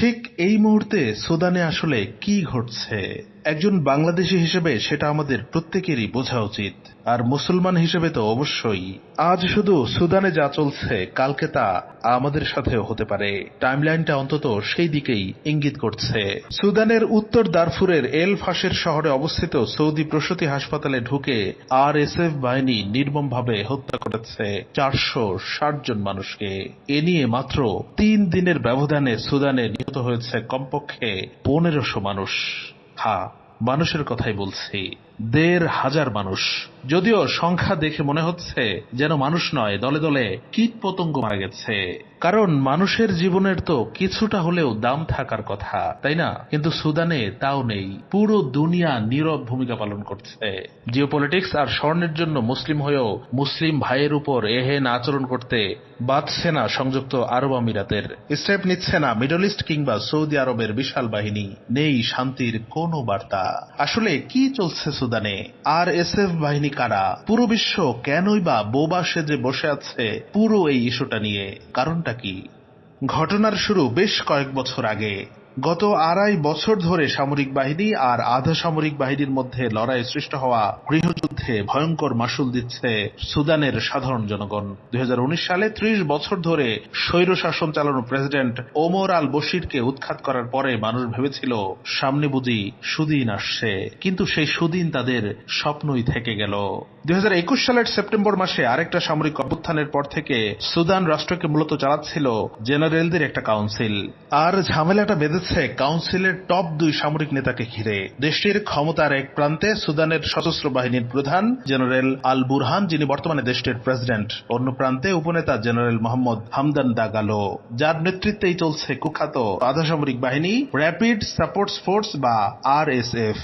ঠিক এই মুহূর্তে সুদানে আসলে কি ঘটছে? একজন বাংলাদেশি হিসেবে সেটা আমাদের প্রত্যেকেরই বোঝা উচিত। আর মুসলমান হিসেবে তো অবশ্যই। আজ শুধু সুদানে যা চলছে, কালকে তা আমাদের সাথেও হতে পারে। টাইমলাইনটা অন্তত সেই দিকেই ইঙ্গিত করছে। সুদানের উত্তর দারফুরের এল ফাঁসের শহরে অবস্থিত সৌদি প্রসূতি হাসপাতালে ঢুকে আর এস এফ বাহিনী নির্মমভাবে হত্যা করেছে চারশো ষাট জন মানুষকে। এ নিয়ে মাত্র তিন দিনের ব্যবধানে সুদানে নিহত হয়েছে কমপক্ষে পনেরোশো মানুষ। হ্যাঁ মানুষের কথাই বলছি। দেড় হাজার মানুষ যদিও সংখ্যা দেখে মনে হচ্ছে যেন মানুষ নয়, দলে দলে কীট পতঙ্গ মারা গেছে। কারণ মানুষের জীবনের তো কিছুটা হলেও দাম থাকার কথা, তাই না? কিন্তু সুদানে তাও নেই। পুরো দুনিয়া নীরব ভূমিকা পালন করছে। জিওপলিটিক্স আর স্বর্ণের জন্য মুসলিম হয়েও মুসলিম ভাইয়ের উপর এহেন আচরণ করতে বাঁচছে না সংযুক্ত আরব আমিরাতের। স্টেপ নিচ্ছে না মিডল ইস্ট কিংবা সৌদি আরবের বিশাল বাহিনী। নেই শান্তির কোনো বার্তা। আসলে কি চলছে সুদানে? আর এস এফ বাহিনী কারা পুরো বিশ্ব কেনই বা বোবা সেজে বসে আছে পুরো এই ইস্যুটা নিয়ে? কারণটা কি? ঘটনার শুরু বেশ কয়েক বছর আগে। গত আড়াই বছর ধরে সামরিক বাহিনী আর আধা সামরিক বাহিনীর মধ্যে লড়াই সৃষ্ট হওয়া গৃহযুদ্ধে ভয়ঙ্কর মাসুল দিচ্ছে সুদানের সাধারণ জনগণ। দু হাজার উনিশ সালে ত্রিশ বছর ধরে স্বৈর শাসন চালানো প্রেসিডেন্ট ওমর আল বশিরকে উৎখাত করার পরে মানুষ ভেবেছিল, সামনে বুঝি সুদিন আসছে। কিন্তু সেই সুদিন তাদের স্বপ্নই থেকে গেল। দু হাজার একুশ সালের সেপ্টেম্বর মাসে আরেকটা সামরিক অভ্যুত্থানের পর থেকে সুদান রাষ্ট্রকে মূলত চালাচ্ছিল জেনারেলদের একটা কাউন্সিল। আর ঝামেলাটা বেঁধেছে কাউন্সিলের টপ দুই সামরিক নেতাকে ঘিরে। দেশটির ক্ষমতার এক প্রান্তে সুদানের সশস্ত্র বাহিনীর প্রধান জেনারেল আল বুরহান, যিনি বর্তমানে দেশটির প্রেসিডেন্ট। অন্য প্রান্তে উপনেতা জেনারেল মোহাম্মদ হামদান দাগালো। যার নেতৃত্বেই চলছে কুখ্যাত আধা সামরিক বাহিনী র্যাপিড সাপোর্টস ফোর্স বা আর এস এফ।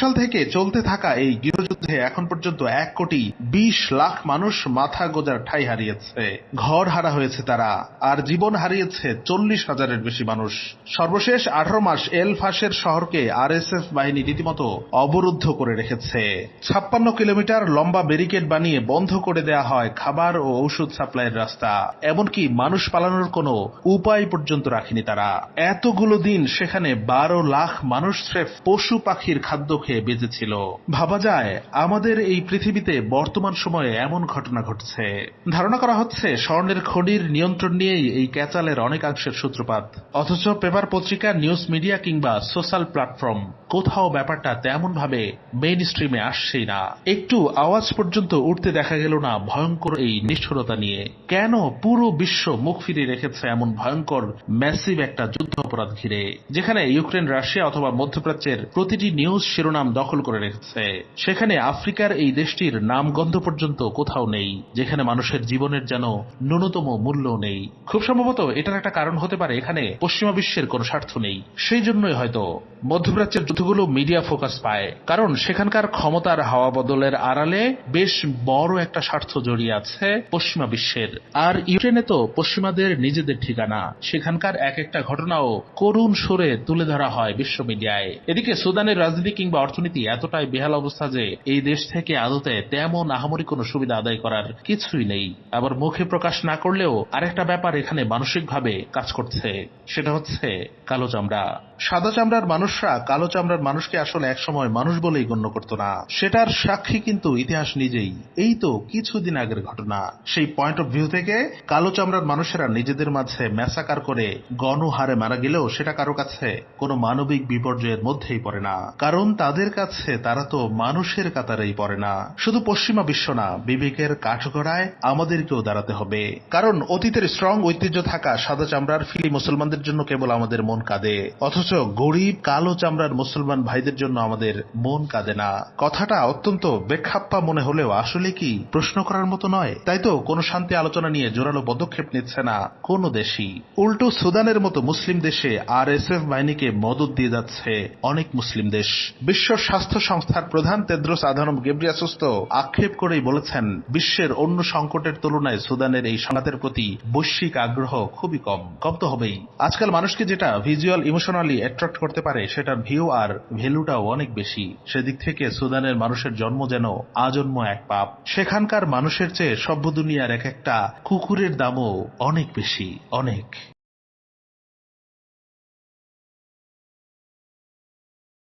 সাল থেকে চলতে থাকা এই গৃহযুদ্ধে এখন পর্যন্ত এক কোটি বিশ লাখ মানুষ মাথা গোজার ঠাই হারিয়েছে। ঘর হারা হয়েছে তারা, আর জীবন হারিয়েছে চল্লিশ হাজারের বেশি মানুষ। সর্বশেষ আঠারো মাস এল ফাঁসের শহরকে আর বাহিনী রীতিমতো অবরুদ্ধ করে রেখেছে। ছাপ্পান্ন কিলোমিটার লম্বা ব্যারিকেড বানিয়ে বন্ধ করে দেয়া হয় খাবার ও ঔষধ সাপ্লাইয়ের রাস্তা। এমনকি মানুষ পালানোর কোনো উপায় পর্যন্ত রাখেনি তারা। এতগুলো দিন সেখানে বারো লাখ মানুষ স্রেফ পশু পাখির খাদ্য খেয়ে বেঁচেছিল। ভাবা যায়, আমাদের এই পৃথিবীতে বর্তমান সময়ে এমন ঘটনা ঘটছে। ধারণা করা হচ্ছে, স্বর্ণের খনির নিয়ন্ত্রণ নিয়েই এই ক্যাচালের অনেকাংশের সূত্রপাত। অথচ পেপার পত্রিকা নিউজ মিডিয়া কিংবা সোশ্যাল প্ল্যাটফর্ম কোথাও ব্যাপারটা তেমন ভাবে মেইন স্ট্রিমে আসছেই না। একটু আওয়াজ পর্যন্ত উঠতে দেখা গেল না ভয়ঙ্কর এই নিষ্ঠুরতা নিয়ে। কেন পুরো বিশ্ব মুখ ফিরিয়ে রেখেছে এমন ভয়ঙ্কর ম্যাসিভ একটা যুদ্ধ অপরাধ ঘিরে, যেখানে ইউক্রেন, রাশিয়া অথবা মধ্যপ্রাচ্যের প্রতিটি নিউজ শিরোনাম দখল করে রেখেছে? সেখানে আফ্রিকার এই দেশটির নামগন্ধ পর্যন্ত কোথাও নেই, যেখানে মানুষের জীবনের যেন ন্যূনতম মূল্য নেই। খুব সম্ভবত এটার একটা কারণ হতে পারে এখানে পশ্চিমা বিশ্বের কোনো স্বার্থ নেই। সেই জন্যই হয়তো মধ্যপ্রাচ্যের যুদ্ধগুলো মিডিয়া ফোকাস পায়। কারণ সেখানকার ক্ষমতার হাওয়া বদলের আড়ালে বেশ বড় একটা স্বার্থ জড়িয়ে আছে পশ্চিমা বিশ্বের। আর ইউক্রেনে তো পশ্চিমাদের নিজেদের ঠিকানা। সেখানকার এক একটা ঘটনাও করুণ সুরে তুলে ধরা হয় বিশ্ব মিডিয়ায়। এদিকে সুদানের রাজনীতি কিংবা অর্থনীতি এতটাই বেহাল অবস্থা যে এই দেশ থেকে আদতে তেমন আহামরি কোনো সুবিধা আদায় করার কিছুই নেই। আবার মুখে প্রকাশ না করলেও আরেকটা ব্যাপার এখানে মানসিকভাবে কাজ করছে। সেটা হচ্ছে কালো চামড়া। সাদা চামড়ার মানুষরা কালো চামড়ার মানুষকে আসলে একসময় মানুষ বলেই গণ্য করত না। সেটার সাক্ষী কিন্তু ইতিহাস নিজেই। এই তো কিছুদিন আগের ঘটনা। সেই পয়েন্ট অফ ভিউ থেকে কালো চামড়ার মানুষেরা নিজেদের মাঝে ম্যাসাকার করে গণহারে মারা গেলেও সেটা কারও কাছে কোনো মানবিক বিপর্যয়ের মধ্যেই পড়ে না। কারণ তাদের কাছে তারা তো মানুষের কাতারেই পড়ে না। শুধু পশ্চিমা বিশ্ব না, বিবেকের কাঠগড়ায় আমাদেরকেও দাঁড়াতে হবে। কারণ অতীতের স্ট্রং ঐতিহ্য থাকা সাদা চামড়ার ফিলি মুসলমানদের জন্য কেবল আমাদের মন কাঁদে। অথচ গরিব, কালো চামড়ার মুসলমান ভাইদের জন্য আমাদের মন কাঁদে না। কথাটা অত্যন্ত বেখাপ্পা মনে হলেও আসলে কি প্রশ্ন করার মতো নয়? তাই তো কোনো শান্তি আলোচনা নিয়ে জোরালো পদক্ষেপ নিচ্ছে না কোনো দেশই। উল্টো সুদানের মতো মুসলিম দেশে আর এস এফ বাহিনীকে মদত দিয়ে যাচ্ছে অনেক মুসলিম দেশ। বিশ্ব স্বাস্থ্য সংস্থার প্রধান তেদ্রোস আধানম গেব্রিয়াসুস্ত আক্ষেপ করেই বলেছেন, বিশ্বের অন্য সংকটের তুলনায় সুদানের এই সংঘাতের প্রতি বৈশ্বিক আগ্রহ খুবই কম। কম তো হবেই। আজকাল মানুষকে যেটা ভিজুয়াল ইমোশনালি অ্যাট্রাক্ট করতে পারে, সেটার ভিউ আর ভ্যালুটাও অনেক বেশি। সেদিক থেকে সুদানের মানুষের জন্ম যেন আজন্ম এক পাপ। সেখানকার মানুষের চেয়ে সভ্য দুনিয়ার এক একটা কুকুরের দামও অনেক বেশি, অনেক।